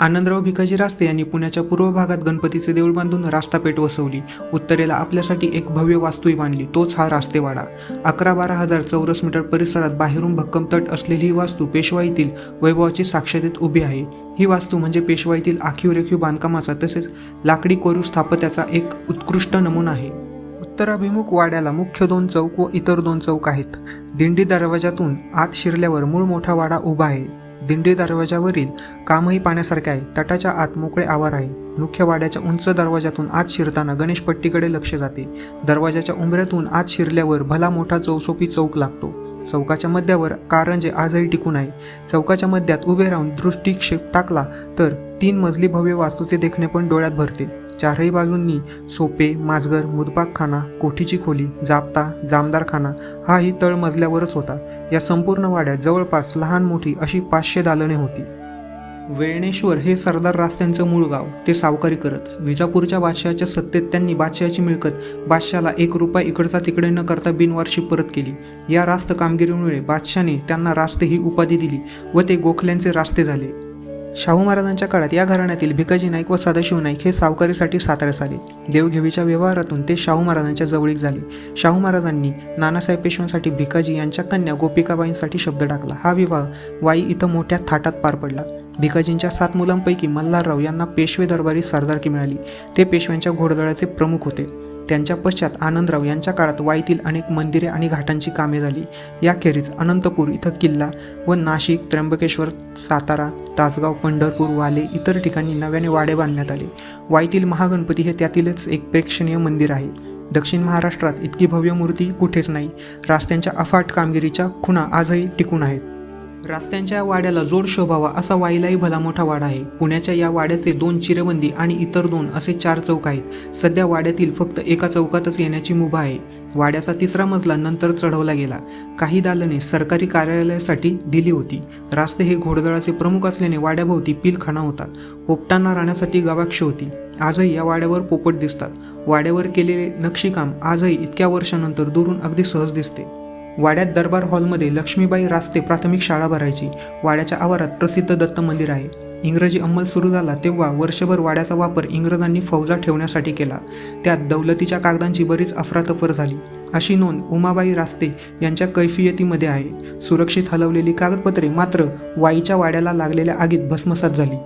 आनंदराव भिकाजी रास्ते यांनी पुण्याच्या पूर्व भागात गणपतीचे देऊळ बांधून रास्तापेठ वसवली. उत्तरेला आपल्यासाठी एक भव्य वास्तूही बांधली. तोच हा रास्तेवाडा. अकरा बारा हजार चौरस मीटर परिसरात बाहेरून भक्कम तट असलेली ही वास्तू पेशवाईतील वैभवाची साक्षरतेत उभी आहे. ही वास्तू म्हणजे पेशवाईतील आखीव रेखीव बांधकामाचा तसेच लाकडी कोरीव स्थापत्याचा एक उत्कृष्ट नमुना आहे. उत्तराभिमुख वाड्याला मुख्य दोन चौक व इतर दोन चौक आहेत. दिंडी दरवाजातून आत शिरल्यावर मूळ मोठा वाडा उभा आहे. दिंडी दरवाजावरील कामही पाण्यासारखे आहे. तटाच्या आत मोकळे आवार आहे. मुख्य वाड्याच्या उंच दरवाजातून आत शिरताना गणेशपट्टीकडे लक्ष जाते. दरवाजाच्या उंबऱ्यातून आत शिरल्यावर भला मोठा चौसोपी चौक लागतो. चौकाच्या मध्यावर कारंजे आजही टिकून आहे. चौकाच्या मध्यात उभे राहून दृष्टिक्षेप टाकला तर तीन मजली भव्य वास्तूचे देखणे पण डोळ्यात भरते. चारही बाजूंनी सोपे माजगर मुदपाकखाना कोठीची खोली जापता जामदारखाना हाही तळ मजल्यावरच होता. या संपूर्ण वाड्यात जवळपास लहान मोठी अशी पाचशे दालने होती. वेळणेश्वर हे सरदार रास्त्यांचं मूळ गाव. ते सावकारी करत विजापूरच्या बादशहाच्या सत्तेत त्यांनी बादशहाची मिळकत बादशहाला एक रुपया इकडचा तिकडे न करता बिनवारशी परत केली. या रास्त कामगिरीमुळे बादशाने त्यांना रास्ते ही उपाधी दिली व ते गोखल्यांचे रास्ते झाले. शाहू महाराजांच्या काळात या घराण्यातील भिकाजी नाईक व सदाशिव नाईक हे सावकारीसाठी साताऱ्यास आले. देवघेवीच्या व्यवहारातून ते शाहू महाराजांच्या जवळीक झाले. शाहू महाराजांनी नानासाहेब पेशव्यांसाठी भिकाजी यांच्या कन्या गोपिकाबाईंसाठी शब्द टाकला. हा विवाह वाई इथं मोठ्या थाटात पार पडला. भिकाजींच्या सात मुलांपैकी मल्हारराव यांना पेशवे दरबारी सरदारकी मिळाली. ते पेशव्यांच्या घोडदळाचे प्रमुख होते. त्यांच्या पश्चात आनंदराव यांच्या काळात वाईतील अनेक मंदिरे आणि घाटांची कामे झाली. याखेरीज अनंतपूर इथं किल्ला व नाशिक त्र्यंबकेश्वर सातारा तासगाव पंढरपूर वाले इतर ठिकाणी नव्याने वाडे बांधण्यात आले. वाईतील महागणपती हे त्यातीलच एक प्रेक्षणीय मंदिर आहे. दक्षिण महाराष्ट्रात इतकी भव्य मूर्ती कुठेच नाही. रस्त्यांच्या अफाट कामगिरीच्या खुणा आजही टिकून आहेत. रस्त्यांच्या वाड्याला जोड शोभावा असा वाईलाही भला मोठा वाडा आहे. पुण्याच्या या वाड्याचे दोन चिरेबंदी आणि इतर दोन असे चार चौक आहेत. सध्या वाड्यातील फक्त एका चौकातच येण्याची मुभा आहे. वाड्याचा तिसरा मजला नंतर चढवला गेला. काही दालने सरकारी कार्यालयासाठी दिली होती. रास्ते हे घोडदळाचे प्रमुख असल्याने वाड्याभोवती पिलखाना होता. पोपटांना राहण्यासाठी गवाक्ष होती. आजही या वाड्यावर पोपट दिसतात. वाड्यावर केलेले नक्षीकाम आजही इतक्या वर्षानंतर दुरून अगदी सहज दिसते. वाड्यात दरबार हॉलमध्ये लक्ष्मीबाई रास्ते प्राथमिक शाळा भरायची. वाड्याच्या आवारात प्रसिद्ध दत्त मंदिर आहे. इंग्रजी अंमल सुरू झाला तेव्हा वर्षभर वाड्याचा वापर इंग्रजांनी फौजा ठेवण्यासाठी केला. त्यात दौलतीच्या कागदांची बरीच अफरातफर झाली. अशी नोंद उमाबाई रास्ते यांच्या कैफियतीमध्ये आहे. सुरक्षित हलवलेली कागदपत्रे मात्र वाईच्या वाड्याला लागलेल्या आगीत भस्मसात झाली.